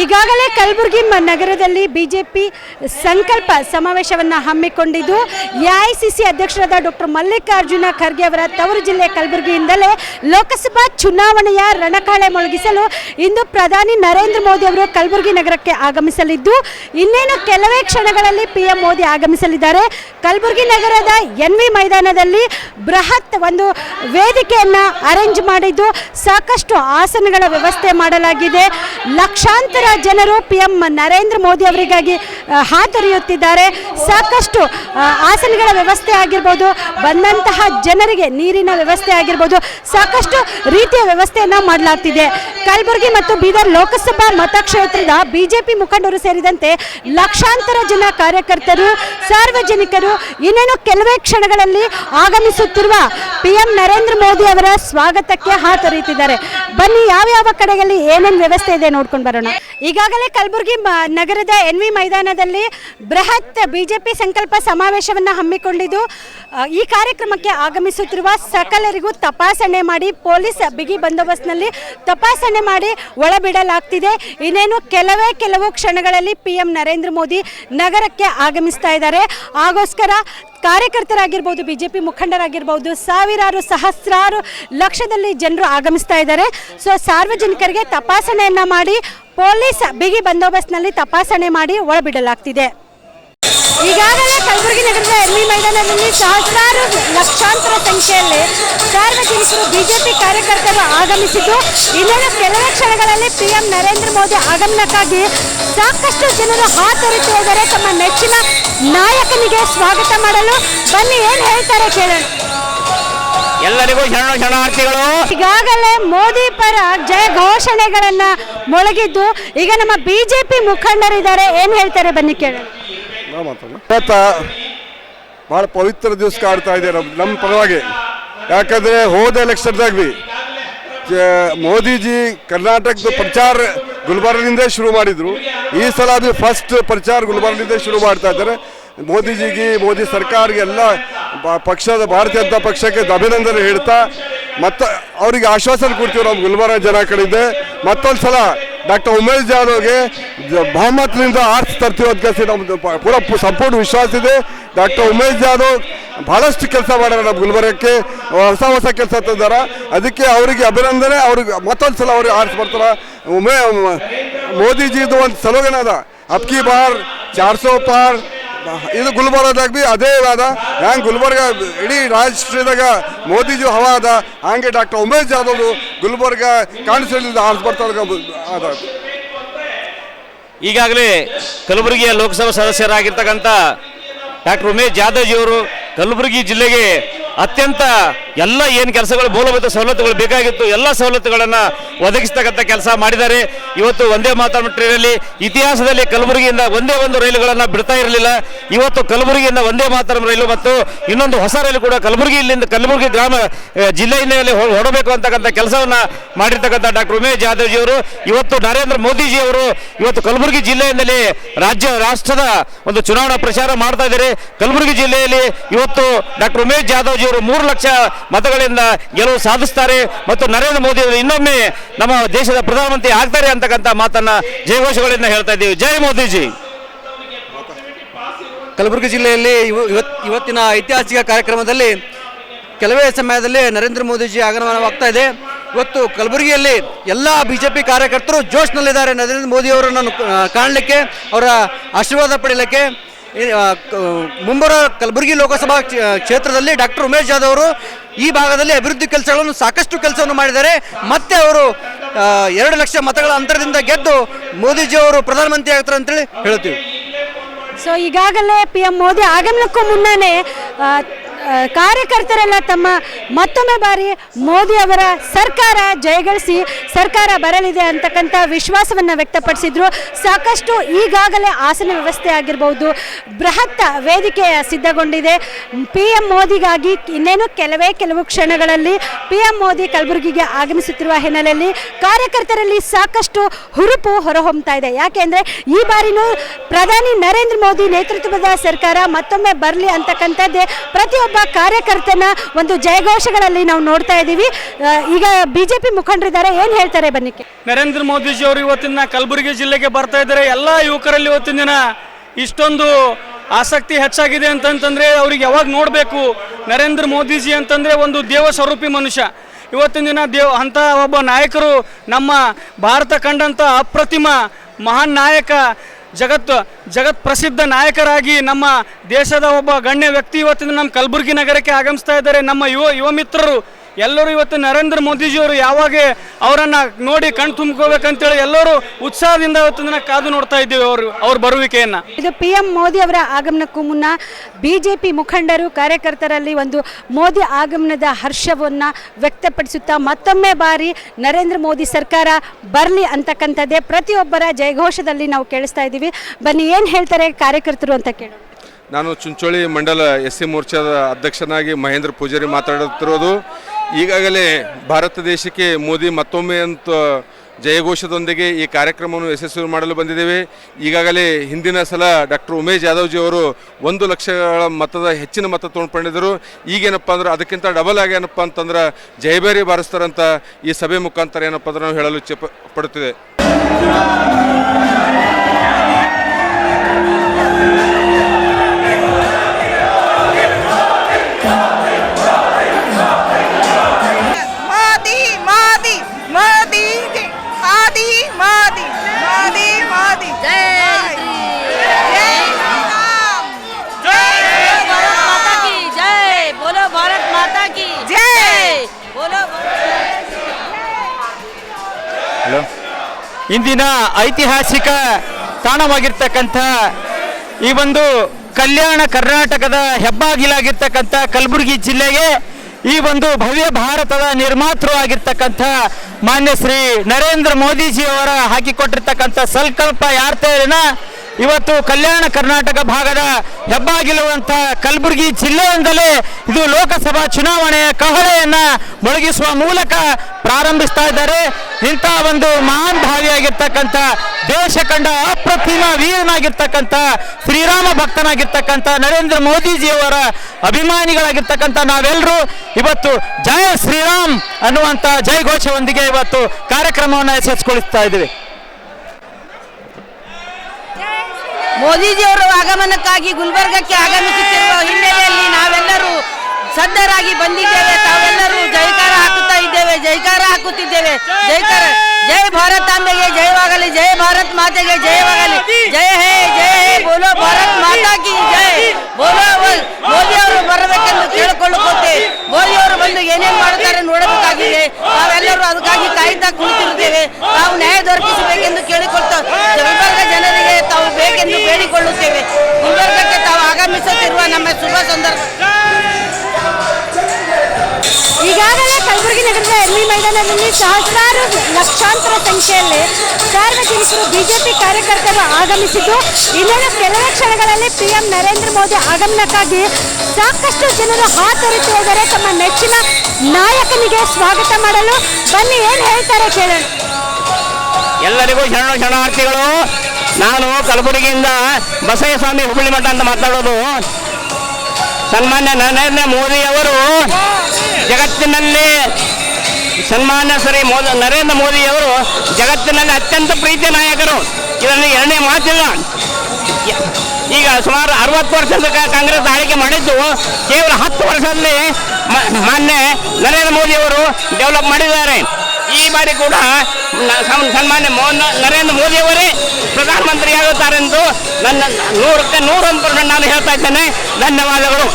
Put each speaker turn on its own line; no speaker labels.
ಈಗಾಗಲೇ ಕಲಬುರಗಿ ನಗರದಲ್ಲಿ ಬಿಜೆಪಿ ಸಂಕಲ್ಪ ಸಮಾವೇಶವನ್ನು ಹಮ್ಮಿಕೊಂಡಿದ್ದು, ಎಐಸಿಸಿ ಅಧ್ಯಕ್ಷರಾದ ಡಾಕ್ಟರ್ ಮಲ್ಲಿಕಾರ್ಜುನ ಖರ್ಗೆ ಅವರ ತವರು ಜಿಲ್ಲೆ ಕಲಬುರಗಿಯಿಂದಲೇ ಲೋಕಸಭಾ ಚುನಾವಣೆಯ ರಣಕಾಳೆ ಮೊಳಗಿಸಲು ಇಂದು ಪ್ರಧಾನಿ ನರೇಂದ್ರ ಮೋದಿ ಅವರು ಕಲಬುರಗಿ ನಗರಕ್ಕೆ ಆಗಮಿಸಲಿದ್ದು, ಇನ್ನೇನು ಕೆಲವೇ ಕ್ಷಣಗಳಲ್ಲಿ ಪಿಎಂ ಮೋದಿ ಆಗಮಿಸಲಿದ್ದಾರೆ. ಕಲಬುರಗಿ ನಗರದ ಎನ್ ವಿ ಮೈದಾನದಲ್ಲಿ ಬೃಹತ್ ಒಂದು ವೇದಿಕೆಯನ್ನು ಅರೇಂಜ್ ಮಾಡಿದ್ದು, ಸಾಕಷ್ಟು ಆಸನಗಳ ವ್ಯವಸ್ಥೆ ಮಾಡಲಾಗಿದೆ. ಲಕ್ಷಾಂತರ ಜನರು ಪಿ ಎಂ ನರೇಂದ್ರ ಮೋದಿ ಅವರಿಗಾಗಿ ಹಾತೊರೆಯುತ್ತಿದ್ದಾರೆ. ಸಾಕಷ್ಟು ಆಸನಗಳ ವ್ಯವಸ್ಥೆ ಆಗಿರ್ಬೋದು, ಬಂದಂತಹ ಜನರಿಗೆ ನೀರಿನ ವ್ಯವಸ್ಥೆ ಆಗಿರ್ಬೋದು, ಸಾಕಷ್ಟು ರೀತಿಯ ವ್ಯವಸ್ಥೆಯನ್ನು ಮಾಡಲಾಗ್ತಿದೆ. ಕಲಬುರಗಿ ಮತ್ತು ಬೀದರ್ ಲೋಕಸಭಾ ಮತಕ್ಷೇತ್ರದ ಬಿಜೆಪಿ ಮುಖಂಡರು ಸೇರಿದಂತೆ ಲಕ್ಷಾಂತರ ಜನ ಕಾರ್ಯಕರ್ತರು, ಸಾರ್ವಜನಿಕರು, ಇನ್ನೇನು ಕೆಲವೇ ಕ್ಷಣಗಳಲ್ಲಿ ಆಗಮಿಸುತ್ತಿರುವ ಪಿಎಂ ನರೇಂದ್ರ ಮೋದಿ ಅವರ ಸ್ವಾಗತಕ್ಕೆ ಹಾತೊರೆಯುತ್ತಿದ್ದಾರೆ. ಬನ್ನಿ ಯಾವ ಯಾವ ಕಡೆಗಳಲ್ಲಿ ಏನೇನು ವ್ಯವಸ್ಥೆ ಇದೆ ನೋಡ್ಕೊಂಡು ಬರೋಣ. ಈಗಾಗಲೇ ಕಲಬುರಗಿ ನಗರದ ಎನ್ ವಿ ಮೈದಾನದಲ್ಲಿ ಬೃಹತ್ ಬಿಜೆಪಿ ಸಂಕಲ್ಪ ಸಮಾವೇಶವನ್ನು ಹಮ್ಮಿಕೊಂಡಿದ್ದು ಈ ಕಾರ್ಯಕ್ರಮಕ್ಕೆ ಆಗಮಿಸುತ್ತಿರುವ ಸಕಲರಿಗೂ ತಪಾಸಣೆ ಮಾಡಿ ಪೊಲೀಸ್ ಬಿಗಿ ಬಂದೋಬಸ್ತ್ನಲ್ಲಿ ತಪಾಸಣೆ ಮಾಡಿ ಒಳಬಿಡಲಾಗ್ತಿದೆ. ಇನ್ನೇನು ಕೆಲವೇ ಕೆಲವು ಕ್ಷಣಗಳಲ್ಲಿ ಪಿ ಎಂ ನರೇಂದ್ರ ಮೋದಿ ನಗರಕ್ಕೆ ಆಗಮಿಸ್ತಾ ಇದ್ದಾರೆ. ಆಗೋಸ್ಕರ ಕಾರ್ಯಕರ್ತರಾಗಿರ್ಬೋದು ಬಿ ಜೆ ಪಿ ಮುಖಂಡರಾಗಿರ್ಬೋದು, ಸಾವಿರಾರು ಸಹಸ್ರಾರು ಲಕ್ಷದಲ್ಲಿ ಜನರು ಆಗಮಿಸ್ತಾ ಇದ್ದಾರೆ. ಸೊ, ಸಾರ್ವಜನಿಕರಿಗೆ ತಪಾಸಣೆಯನ್ನು ಮಾಡಿ ಪೊಲೀಸ್ ಬಿಗಿ ಬಂದೋಬಸ್ತ್ನಲ್ಲಿ ತಪಾಸಣೆ ಮಾಡಿ ಒಳಬಿಡಲಾಗ್ತಿದೆ. ಈಗಾಗಲೇ ಕಲಬುರಗಿ ನಗರದ ಎಂ ವಿ ಮೈದಾನದಲ್ಲಿ ಸಹಸ್ರಾರು ಲಕ್ಷಾಂತರ ಸಂಖ್ಯೆಯಲ್ಲಿ ಸಾರ್ವಜನಿಕರು ಬಿಜೆಪಿ ಕಾರ್ಯಕರ್ತರು ಆಗಮಿಸಿದ್ದು, ಇನ್ನೇನು ಕೆಲವೇ ಕ್ಷಣಗಳಲ್ಲಿ ಪಿಎಂ ನರೇಂದ್ರ ಮೋದಿ ಆಗಮನಕ್ಕಾಗಿ ಸಾಕಷ್ಟು ಜನರು ಹಾತೊರಿತಿದ್ದಾರೆ ತಮ್ಮ ನೆಚ್ಚಿನ ನಾಯಕನಿಗೆ ಸ್ವಾಗತ ಮಾಡಲು ಬನ್ನಿ, ಏನು ಹೇಳ್ತಾರೆ ಕೇಳೋಣ.
ಎಲ್ಲರಿಗೂ ಶರಣ ಶರಣಾರ್ಥಿಗಳು.
ಈಗಾಗಲೇ ಮೋದಿ ಪರ ಜಯ ಘೋಷಣೆಗಳನ್ನ ಮೊಳಗಿದ್ದು ಈಗ ನಮ್ಮ ಬಿಜೆಪಿ ಮುಖಂಡರಿದ್ದಾರೆ. ಏನ್ ಹೇಳ್ತಾರೆ? ಬನ್ನಿ ಕೇಳೋಣ.
ಬಹಳ ಇವತ್ತ ಭಾಳ ಪವಿತ್ರ ದಿವಸ ಕಾಡ್ತಾ ಇದೆ ನಮ್ಮ ನಮ್ಮ ಪರವಾಗಿ. ಯಾಕಂದರೆ ಹೋದ ಎಲೆಕ್ಷನ್ದಾಗ ಭೀ ಮೋದಿಜಿ ಕರ್ನಾಟಕದ ಪ್ರಚಾರ ಗುಲ್ಬರ್ಗದಿಂದ ಶುರು ಮಾಡಿದ್ರು. ಈ ಸಲ ಅದು ಫಸ್ಟ್ ಪ್ರಚಾರ ಗುಲ್ಬರ್ಗದಿಂದ ಶುರು ಮಾಡ್ತಾ ಇದ್ದಾರೆ. ಮೋದಿಜಿಗೆ ಮೋದಿ ಸರ್ಕಾರಗೆಲ್ಲ ಪಕ್ಷದ ಭಾರತೀಯ ಜನತಾ ಪಕ್ಷಕ್ಕೆ ಅಭಿನಂದನೆ ಹೇಳ್ತಾ, ಮತ್ತೆ ಅವರಿಗೆ ಆಶ್ವಾಸನೆ ಕೊಡ್ತೀವಿ ನಮ್ಮ ಗುಲ್ಬರ್ಗ ಜನ ಕಡೆಯಿಂದ. ಮತ್ತೊಂದು ಸಲ ಡಾಕ್ಟರ್ ಉಮೇಶ್ ಜಾಧವ್ಗೆ ಬಹುಮತದಿಂದ ಆರ್ಸ್ ತರ್ತೀವಿ ಕೆಲಸ ನಮ್ದು ಪೂರ ಸಂಪೂರ್ಣ ವಿಶ್ವಾಸ ಇದೆ. ಡಾಕ್ಟರ್ ಉಮೇಶ್ ಜಾಧವ್ ಬಹಳಷ್ಟು ಕೆಲಸ ಮಾಡ್ಯಾರ ನಮ್ಮ ಗುಲ್ಬರ್ಗಕ್ಕೆ. ಹೊಸ ಹೊಸ ಕೆಲಸ ತಂದಾರ. ಅದಕ್ಕೆ ಅವರಿಗೆ ಅಭಿನಂದನೆ, ಅವ್ರಿಗೆ ಮತ್ತೊಂದು ಸಲ ಅವ್ರಿಗೆ ಆರ್ಸ್ ಬರ್ತಾರ. ಉಮೇ ಮೋದಿಜಿದು ಒಂದು ಸಲೋಗನ ಅದ. ಬಾರ್ ಚಾರ್ ಸೋ ಪಾರ್ ಇದು ಗುಲ್ಬರ್ಗದಾಗ ಬಿ ಅದೇ ಅದ ಹ್ಯಾಂಗೆ ಗುಲ್ಬರ್ಗ ಇಡೀ ರಾಷ್ಟ್ರದಾಗ ಮೋದಿಜಿ ಹವಾ ಅದ ಹಂಗೆ ಡಾಕ್ಟರ್ ಉಮೇಶ್ ಜಾಧವ್ ಗುಲ್ಬರ್ಗ ಕಾಣಿಸಲಿಲ್ಲ ಆರ್ಸ್ ಅದ
ಈಗಾಗಲೇ ಕಲಬುರಗಿಯ ಲೋಕಸಭಾ ಸದಸ್ಯರಾಗಿರ್ತಕ್ಕಂಥ ಡಾಕ್ಟರ್ ಉಮೇಶ್ ಜಾಧವ್ಜಿಯವರು ಕಲಬುರಗಿ ಜಿಲ್ಲೆಗೆ ಅತ್ಯಂತ ಎಲ್ಲ ಏನು ಕೆಲಸಗಳು ಮೂಲಭೂತ ಸವಲತ್ತುಗಳು ಬೇಕಾಗಿತ್ತು, ಎಲ್ಲ ಸವಲತ್ತುಗಳನ್ನು ಒದಗಿಸ್ತಕ್ಕಂಥ ಕೆಲಸ ಮಾಡಿದ್ದಾರೆ. ಇವತ್ತು ಒಂದೇ ಮಾತಾಡ ಟ್ರೈನಲ್ಲಿ ಇತಿಹಾಸದಲ್ಲಿ ಕಲಬುರಗಿಯಿಂದ ಒಂದೇ ಒಂದು ರೈಲುಗಳನ್ನು ಬಿಡ್ತಾ ಇರಲಿಲ್ಲ. ಇವತ್ತು ಕಲಬುರಗಿಯಿಂದ ಒಂದೇ ಮಾತರಂ ರೈಲು ಮತ್ತು ಇನ್ನೊಂದು ಹೊಸ ರೈಲು ಕೂಡ ಕಲಬುರಗಿ ಇಲ್ಲಿಂದ ಕಲಬುರಗಿ ಗ್ರಾಮ ಜಿಲ್ಲೆ ಹಿನ್ನೆಲೆಯಲ್ಲಿ ಹೊ- ಹೊರಡಬೇಕು ಅಂತಕ್ಕಂಥ ಕೆಲಸವನ್ನು ಮಾಡಿರ್ತಕ್ಕಂಥ ಡಾಕ್ಟರ್ ಉಮೇಶ್ ಜಾಧವ್ಜಿಯವರು ಇವತ್ತು ನರೇಂದ್ರ ಮೋದಿಜಿ ಅವರು ಇವತ್ತು ಕಲಬುರಗಿ ಜಿಲ್ಲೆಯಿಂದಲೇ ರಾಜ್ಯ, ರಾಷ್ಟ್ರದ ಒಂದು ಚುನಾವಣಾ ಪ್ರಚಾರ ಮಾಡ್ತಾ ಇದ್ದಾರೆ. ಕಲಬುರಗಿ ಜಿಲ್ಲೆಯಲ್ಲಿ ಇವತ್ತು ಡಾಕ್ಟರ್ ಉಮೇಶ್ ಜಾಧವ್ಜಿ ಅವರು ಮೂರು ಲಕ್ಷ ಮತಗಳಿಂದ ಗೆಲುವು ಸಾಧಿಸ್ತಾರೆ ಮತ್ತು ನರೇಂದ್ರ ಮೋದಿ ಅವರು ಇನ್ನೊಮ್ಮೆ ನಮ್ಮ ದೇಶದ ಪ್ರಧಾನಮಂತ್ರಿ ಆಗ್ತಾರೆ ಅಂತಕ್ಕಂಥ ಮಾತನ್ನ ಜಯಘೋಷಗಳಿಂದ ಹೇಳ್ತಾ ಇದ್ದೀವಿ. ಜೈ ಮೋದಿಜಿ.
ಕಲಬುರಗಿ ಜಿಲ್ಲೆಯಲ್ಲಿ ಇವ- ಇವತ್- ಇವತ್ತಿನ ಐತಿಹಾಸಿಕ ಕಾರ್ಯಕ್ರಮದಲ್ಲಿ ಕೆಲವೇ ಸಮಯದಲ್ಲಿ ನರೇಂದ್ರ ಮೋದಿಜಿ ಆಗಮನವಾಗ್ತಾ ಇದೆ. ಇವತ್ತು ಕಲಬುರಗಿಯಲ್ಲಿ ಎಲ್ಲ ಬಿ ಜೆ ಪಿ ಕಾರ್ಯಕರ್ತರು ಜೋಶ್ನಲ್ಲಿದ್ದಾರೆ. ನರೇಂದ್ರ ಮೋದಿ ಅವರನ್ನು ಕಾಣಲಿಕ್ಕೆ ಅವರ ಆಶೀರ್ವಾದ ಪಡೆಯಲಿಕ್ಕೆ ಈ, ಆ, ಕ- ಮುಂಬರುವ ಕಲಬುರಗಿ ಲೋಕಸಭಾ ಕ್ಷೇ- ಕ್ಷೇತ್ರದಲ್ಲಿ ಡಾಕ್ಟರ್ ಉಮೇಶ್ ಜಾಧವ್ ಅವರು ಈ ಭಾಗದಲ್ಲಿ ಅಭಿವೃದ್ಧಿ ಕೆಲಸಗಳನ್ನು ಸಾಕಷ್ಟು ಕೆಲಸವನ್ನು ಮಾಡಿದ್ದಾರೆ. ಮತ್ತೆ ಅವರು ಎರಡು ಲಕ್ಷ ಮತಗಳ ಅಂತರದಿಂದ ಗೆದ್ದು ಮೋದಿಜಿ ಅವರು ಪ್ರಧಾನಮಂತ್ರಿ ಆಗ್ತಾರೆ ಅಂತೇಳಿ ಹೇಳ್ತೀವಿ.
ಸೊ ಈಗಾಗಲೇ ಪಿ ಎಂ ಮೋದಿ ಆಗಮನಕ್ಕೂ ಮುನ್ನನೇ ಕಾರ್ಯಕರ್ತರೆಲ್ಲ ತಮ್ಮ ಮತ್ತೊಮ್ಮೆ ಬಾರಿ ಮೋದಿ ಅವರ ಸರ್ಕಾರ ಜಯಗಳಿಸಿ ಸರ್ಕಾರ ಬರಲಿದೆ ಅಂತಕ್ಕಂಥ ವಿಶ್ವಾಸವನ್ನು ವ್ಯಕ್ತಪಡಿಸಿದ್ರು. ಸಾಕಷ್ಟು ಈಗಾಗಲೇ ಆಸನ ವ್ಯವಸ್ಥೆ ಆಗಿರ್ಬೋದು, ಬೃಹತ್ ವೇದಿಕೆ ಸಿದ್ಧಗೊಂಡಿದೆ. ಪಿ ಎಂ ಮೋದಿಗಾಗಿ ಇನ್ನೇನು ಕೆಲವೇ ಕೆಲವು ಕ್ಷಣಗಳಲ್ಲಿ ಪಿ ಎಂ ಮೋದಿ ಕಲಬುರಗಿಗೆ ಆಗಮಿಸುತ್ತಿರುವ ಹಿನ್ನೆಲೆಯಲ್ಲಿ ಕಾರ್ಯಕರ್ತರಲ್ಲಿ ಸಾಕಷ್ಟು ಹುರುಪು ಹೊರಹೊಮ್ತಾ ಇದೆ. ಯಾಕೆಂದ್ರೆ ಈ ಬಾರಿನೂ ಪ್ರಧಾನಿ ನರೇಂದ್ರ ಮೋದಿ ನೇತೃತ್ವದ ಸರ್ಕಾರ ಮತ್ತೊಮ್ಮೆ ಬರಲಿ ಅಂತಕ್ಕಂಥದ್ದೇ ಪ್ರತಿಯೊಬ್ಬ ಪ್ರತಿಯೊಬ್ಬ ಕಾರ್ಯಕರ್ತನ ಒಂದು ಜಯಘೋಷಗಳಲ್ಲಿ ನಾವು ನೋಡ್ತಾ ಇದ್ದೀವಿ. ಈಗ ಬಿಜೆಪಿ ಮುಖಂಡರಿದ್ದಾರೆ. ಏನು ಹೇಳ್ತಾರೆ ಬನ್ನಿಕೆ?
ನರೇಂದ್ರ ಮೋದಿಜಿ ಅವರು ಇವತ್ತಿನ ಕಲಬುರಗಿ ಜಿಲ್ಲೆಗೆ ಬರ್ತಾ ಇದ್ದಾರೆ. ಎಲ್ಲ ಯುವಕರಲ್ಲಿ ಇವತ್ತಿನ ದಿನ ಇಷ್ಟೊಂದು ಆಸಕ್ತಿ ಹೆಚ್ಚಾಗಿದೆ ಅಂತಂತಂದ್ರೆ ಅವ್ರಿಗೆ ಯಾವಾಗ ನೋಡಬೇಕು? ನರೇಂದ್ರ ಮೋದಿಜಿ ಅಂತಂದ್ರೆ ಒಂದು ದೇವ ಸ್ವರೂಪಿ ಮನುಷ್ಯ. ಇವತ್ತಿನ ದಿನ ದೇವ್ ಅಂಥ ಒಬ್ಬ ನಾಯಕರು ನಮ್ಮ ಭಾರತ ಕಂಡಂಥ ಅಪ್ರತಿಮ ಮಹಾನ್ ನಾಯಕ ಜಗತ್ತು ಜಗತ್ ಪ್ರಸಿದ್ಧ ನಾಯಕರಾಗಿ ನಮ್ಮ ದೇಶದ ಒಬ್ಬ ಗಣ್ಯ ವ್ಯಕ್ತಿ ಇವತ್ತಿನ ನಮ್ಮ ಕಲಬುರಗಿ ನಗರಕ್ಕೆ ಆಗಮಿಸ್ತಾ ಇದ್ದಾರೆ. ನಮ್ಮ ಯುವ ಯುವ ಮಿತ್ರರು ಎಲ್ಲರೂ ಇವತ್ತು ನರೇಂದ್ರ ಮೋದಿಜಿಯವರು ಯಾವಾಗ ಅವರನ್ನು ನೋಡಿ ಕಣ್ ತುಂಬ್ಕೋಬೇಕಂತೇಳಿ ಎಲ್ಲರೂ ಉತ್ಸಾಹದಿಂದ ಇವತ್ತು ದಿನ ಕಾದು ನೋಡ್ತಾ ಇದ್ದೀವಿ ಅವರು ಅವ್ರ ಬರುವಿಕೆಯನ್ನ.
ಇದು ಪಿ ಎಂ ಮೋದಿ ಅವರ ಆಗಮನಕ್ಕೂ ಮುನ್ನ ಬಿಜೆಪಿ ಮುಖಂಡರು ಕಾರ್ಯಕರ್ತರಲ್ಲಿ ಒಂದು ಮೋದಿ ಆಗಮನದ ಹರ್ಷವನ್ನು ವ್ಯಕ್ತಪಡಿಸುತ್ತಾ ಮತ್ತೊಮ್ಮೆ ಬಾರಿ ನರೇಂದ್ರ ಮೋದಿ ಸರ್ಕಾರ ಬರಲಿ ಅಂತಕ್ಕಂಥದ್ದೇ ಪ್ರತಿಯೊಬ್ಬರ ಜಯಘೋಷದಲ್ಲಿ ನಾವು ಕೇಳಿಸ್ತಾ ಇದ್ದೀವಿ. ಬನ್ನಿ ಏನು ಹೇಳ್ತಾರೆ ಕಾರ್ಯಕರ್ತರು ಅಂತ ಕೇಳೋಣ.
ನಾನು ಚುಂಚೋಳಿ ಮಂಡಲ ಎಸ್ ಸಿ ಮೋರ್ಚಾದ ಅಧ್ಯಕ್ಷನಾಗಿ ಮಹೇಂದ್ರ ಪೂಜಾರಿ ಮಾತಾಡುತ್ತಿರೋದು ಈಗಾಗಲೇ ಭಾರತ ದೇಶಕ್ಕೆ ಮೋದಿ ಮತ್ತೊಮ್ಮೆ ಅಂತ ಜಯಘೋಷದೊಂದಿಗೆ ಈ ಕಾರ್ಯಕ್ರಮವನ್ನು ಯಶಸ್ವಿ ಮಾಡಲು ಬಂದಿದ್ದೇವೆ. ಈಗಾಗಲೇ ಹಿಂದಿನ ಸಲ ಡಾಕ್ಟರ್ ಉಮೇಶ್ ಯಾದವ್ಜಿ ಅವರು ಒಂದು ಲಕ್ಷಗಳ ಮತದ ಹೆಚ್ಚಿನ ಮತ ತೊಗೊಂಡ್ಕೊಂಡಿದ್ದರು ಈಗೇನಪ್ಪ ಅಂದ್ರೆ ಅದಕ್ಕಿಂತ ಡಬಲ್ ಆಗಿ ಏನಪ್ಪ ಅಂತಂದ್ರೆ ಜಯಬೇರಿ ಬಾರಿಸ್ತಾರಂತ ಈ ಸಭೆ ಮುಖಾಂತರ ಏನಪ್ಪ ಅಂದ್ರೆ ನಾವು ಹೇಳಲು ಇಚ್ಛೆ ಪಡುತ್ತಿದೆ.
ಇಂದಿನ ಐತಿಹಾಸಿಕ ತಾಣವಾಗಿರ್ತಕ್ಕಂಥ ಈ ಒಂದು ಕಲ್ಯಾಣ ಕರ್ನಾಟಕದ ಹೆಬ್ಬಾಗಿಲಾಗಿರ್ತಕ್ಕಂಥ ಕಲಬುರಗಿ ಜಿಲ್ಲೆಗೆ ಈ ಒಂದು ಭವ್ಯ ಭಾರತದ ನಿರ್ಮಾತೃ ಆಗಿರ್ತಕ್ಕಂಥ ಮಾನ್ಯ ಶ್ರೀ ನರೇಂದ್ರ ಮೋದಿಜಿಯವರ ಹಾಕಿಕೊಟ್ಟಿರ್ತಕ್ಕಂಥ ಸಂಕಲ್ಪ ಯಾರ್ತೇನ ಇವತ್ತು ಕಲ್ಯಾಣ ಕರ್ನಾಟಕ ಭಾಗದ ಹೆಬ್ಬಾಗಿಲುವಂಥ ಕಲಬುರಗಿ ಜಿಲ್ಲೆಯಿಂದಲೇ ಇದು ಲೋಕಸಭಾ ಚುನಾವಣೆಯ ಕಹಳೆಯನ್ನು ಮೊಳಗಿಸುವ ಮೂಲಕ ಪ್ರಾರಂಭಿಸ್ತಾ ಇದ್ದಾರೆ. ಇಂಥ ಒಂದು ಮಹಾನ್ ಭಾವಿಯಾಗಿರ್ತಕ್ಕಂಥ ದೇಶ ಕಂಡ ಅಪ್ರತಿಮ ವೀರನಾಗಿರ್ತಕ್ಕಂಥ ಶ್ರೀರಾಮ ಭಕ್ತನಾಗಿರ್ತಕ್ಕಂಥ ನರೇಂದ್ರ ಮೋದಿಜಿಯವರ ಅಭಿಮಾನಿಗಳಾಗಿರ್ತಕ್ಕಂಥ ನಾವೆಲ್ಲರೂ ಇವತ್ತು ಜಯ ಶ್ರೀರಾಮ್ ಅನ್ನುವಂಥ ಜೈ ಘೋಷವೊಂದಿಗೆ ಇವತ್ತು ಕಾರ್ಯಕ್ರಮವನ್ನು ಯಶಸ್ಗೊಳಿಸ್ತಾ ಇದ್ದೀವಿ.
ಮೋದಿಜಿಯವರ ಆಗಮನಕ್ಕಾಗಿ ಗುಲ್ಬರ್ಗಕ್ಕೆ ಆಗಮಿಸುತ್ತಿರುವ ಹಿನ್ನೆಲೆಯಲ್ಲಿ ನಾವೆಲ್ಲರೂ ಸದ್ದರಾಗಿ ಬಂದಿದ್ದೇವೆ. ತಾವೆಲ್ಲರೂ ಜೈಕಾರ ಹಾಕುತ್ತಾ ಇದ್ದೇವೆ ಜೈಕಾರ ಹಾಕುತ್ತಿದ್ದೇವೆ. ಜೈಕಾರ ಜೈ ಭಾರತಾಂಬೆಗೆ ಜಯವಾಗಲಿ ಜೈ ಭಾರತ್ ಮಾತೆಗೆ ಜಯವಾಗಲಿ ಜಯ ಹೇ ಜಯ ಹೇ, ಬೋಲೋ ಭಾರತ್ ಮಾತಾ ಕಿ ಜಯ ಬೋಲೋ ಮೋದಿ ಅವರು ಬರಬೇಕೆಂದು ಕೇಳಿಕೊಳ್ಳುತ್ತೆ ಮೋದಿ ಅವರು ಬಂದು ಏನೇನು ಮಾಡುತ್ತಾರೆ ನೋಡಬೇಕಾಗಿದೆ ನಾವೆಲ್ಲರೂ ಅದಕ್ಕಾಗಿ ಕಾಯ್ತಾ ಕುಳಿತಿರುತ್ತೇವೆ. ತಾವು ನ್ಯಾಯ ದೊರಕಿಸಬೇಕೆಂದು ಕೇಳಿಕೊಳ್ತಾ ಗುಲ್ಬರ್ಗ ಜನರಿಗೆ ತಾವು ಬೇಕೆಂದು ಬೇಡಿಕೊಳ್ಳುತ್ತೇವೆ. ಗುಲ್ಬರ್ಗಕ್ಕೆ ತಾವು ಆಗಮಿಸುತ್ತಿರುವ ನಮ್ಮ ಶುಭ ಸಂದರ್ಭ
ನಗರದ ಎಮ್ಮಿ ಮೈದಾನದಲ್ಲಿ ಸಹಸ್ರಾರು ಲಕ್ಷಾಂತರ ಸಂಖ್ಯೆಯಲ್ಲಿ ಸಾರ್ವಜನಿಕರು ಬಿಜೆಪಿ ಕಾರ್ಯಕರ್ತರು ಆಗಮಿಸಿದ್ದು, ಇನ್ನೇನು ಕೆಲವೇ ಕ್ಷಣಗಳಲ್ಲಿ ಪಿಎಂ ನರೇಂದ್ರ ಮೋದಿ ಆಗಮನಕ್ಕಾಗಿ ಸಾಕಷ್ಟು ಜನರು ಹಾತೊರಿತಾ ತಮ್ಮ ನೆಚ್ಚಿನ ನಾಯಕನಿಗೆ ಸ್ವಾಗತ ಮಾಡಲು ಬನ್ನಿ, ಏನು ಹೇಳ್ತಾರೆ ಕೇಳೋಣ.
ಎಲ್ಲರಿಗೂ ಶರಣ ಶರಣಾರ್ಥಿಗಳು, ನಾನು ಕಲಬುರಗಿಯಿಂದ ಬಸಯ್ಯ ಸ್ವಾಮಿ ಹುಬ್ಬಳ್ಳಿ ಮಠ ಅಂತ ಮಾತಾಡೋದು. ಸನ್ಮಾನ್ಯ ನರೇಂದ್ರ ಮೋದಿ ಅವರು ಜಗತ್ತಿನಲ್ಲಿ ಸನ್ಮಾನ್ಯ ಶ್ರೀ ಮೋದಿ, ನರೇಂದ್ರ ಮೋದಿ ಅವರು ಜಗತ್ತಿನಲ್ಲಿ ಅತ್ಯಂತ ಪ್ರೀತಿಯ ನಾಯಕರು. ಇದರಲ್ಲಿ ಎರಡನೇ ಮಾತಿಲ್ಲ. ಈಗ ಸುಮಾರು ಅರವತ್ತು ವರ್ಷದ ಕಾಂಗ್ರೆಸ್ ಆಳ್ವಿಕೆ ಮಾಡಿದ್ದು ಕೇವಲ ಹತ್ತು ವರ್ಷದಲ್ಲಿ ಮಾನ್ಯ ನರೇಂದ್ರ ಮೋದಿ ಅವರು ಡೆವಲಪ್ ಮಾಡಿದ್ದಾರೆ. ಈ ಬಾರಿ ಕೂಡ ಸನ್ಮಾನ್ಯ ಮೋಹನ್, ನರೇಂದ್ರ ಮೋದಿಯವರೇ ಪ್ರಧಾನಮಂತ್ರಿಯಾಗುತ್ತಾರೆಂದು ನನ್ನ ನೂರಕ್ಕೆ ನೂರೊಂದು ಪರ್ಸೆಂಟ್ ನಾನು ಹೇಳ್ತಾ ಇದ್ದೇನೆ. ಧನ್ಯವಾದಗಳು.